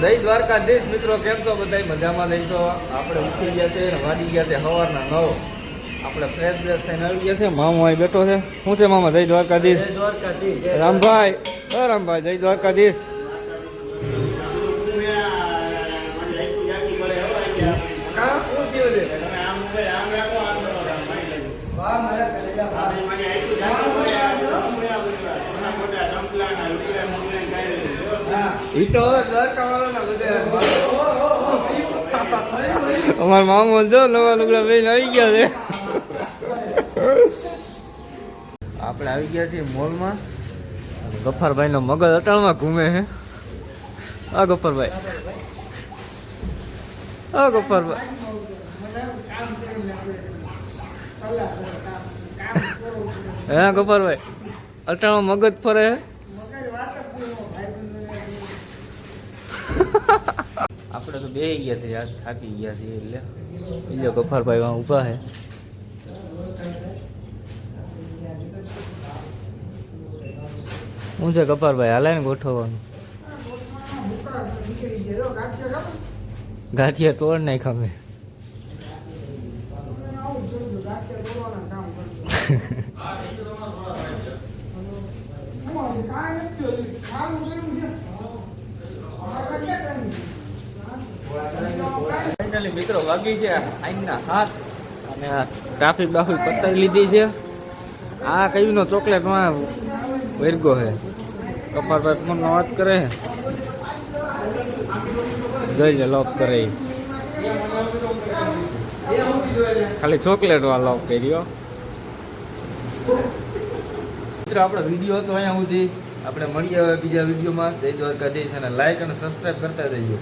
જય દ્વારકાધીશ મિત્રો કેમ છો? બધા મજામાં લઈશો આપણે ઉઠી ગયા છે વાગી ગયા છે સવારના નવ. આપણે ફ્રેશ બ્રેશ થઈને આવી ગયા છે. મામો અહીં બેઠો છે. શું છે મામા? જય દ્વારકાધીશ. રામભાઈ. હા રામભાઈ જય દ્વારકાધીશ. હા, અમારા મામો જો નવા લુગડા પહેરીને આવી ગયા છે. આપણે આવી ગયા છીએ મોલમાં. ગફારભાઈનો મગજ અટાણમાં ઘૂમે છે. આ ગફારભાઈ. આ ગફારભાઈ. હે ગોપાલભાઈ અટાણો મગજ ફરે હે આપણે તો બે ગયા છે યાર થાકી ગયા છીએ એટલે. બીજો ગફારભાઈ વાં ઊભા છે. શું છે ગફારભાઈ હાલે ને ગોઠવવાનું? ગાંઠિયા તોડ નાખ અમે. ફાઇનલી મિત્રો વાગી છે આઈના હાથ. અને ટ્રાફિક બાફિક પતાવી લીધી છે. આ કઈનો ચોકલેટમાં વેરગો છે. કપારભાઈ ફોન વાત કરે જોઈ લે લોક કરે. ખાલી ચોકલેટ લોપ કર્યો. મિત્રો, આપણો વીડિયો હતો અહીંયા સુધી. આપણે મળીએ બીજા વિડીયોમાં જય દ્વારકાધીશ અને લાઈક અને સબસ્ક્રાઈબ કરતા જઈએ